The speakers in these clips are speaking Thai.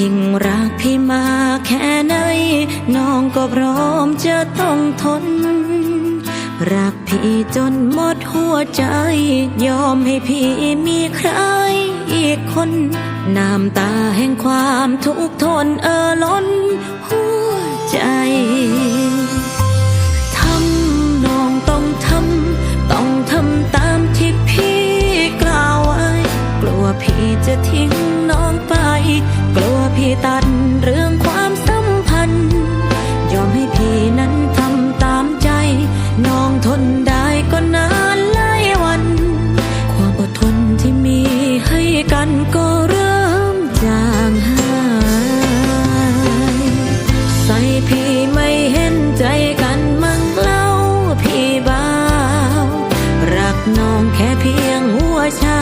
ยิ่งรักพี่มาแค่ไหน น้องก็พร้อมจะต้องทน รักพี่จนหมดหัวใจ ยอมให้พี่มีใครอีกคน น้ำตาแห่งความทุกข์ทนเออล้นหัวใจทำน้องต้องทำต้องทำตามที่พี่กล่าวไว้ กลัวพี่จะทิ้ง กลัวพี่ตัดเรื่องความสัมพันธ์ ยอมให้พี่นั้นทำตามใจ น้องทนได้ก็นานหลายวัน ความอดทนที่มีให้กันก็เริ่มจางหายใส่พี่ไม่เห็นใจกันมั่งเล่าพี่บ่ารักน้องแค่เพียงหัวเช้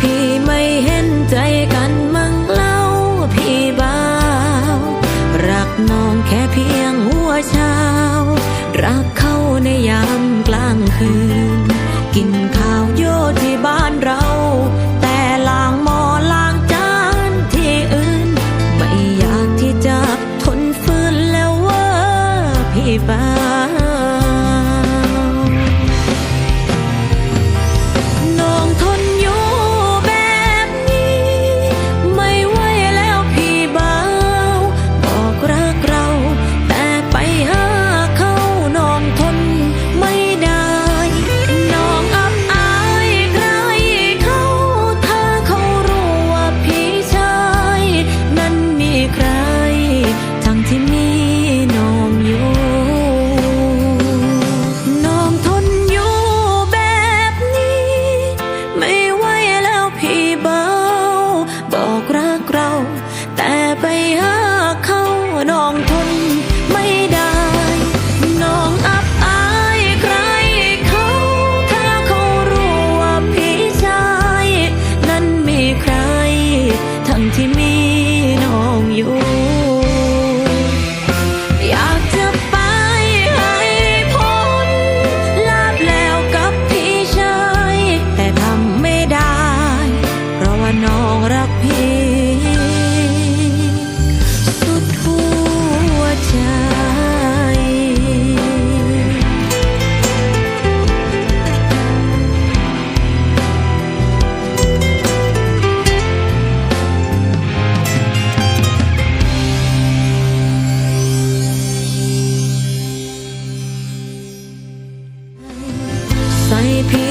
พี่ไม่เห็นใจกันมั่งเล่าพี่บ่ารักน้องแค่เพียงหัวเช้า รักเขาในยามกลางคืน กินข้าวโยที่บ้านเรา ใส่เพีย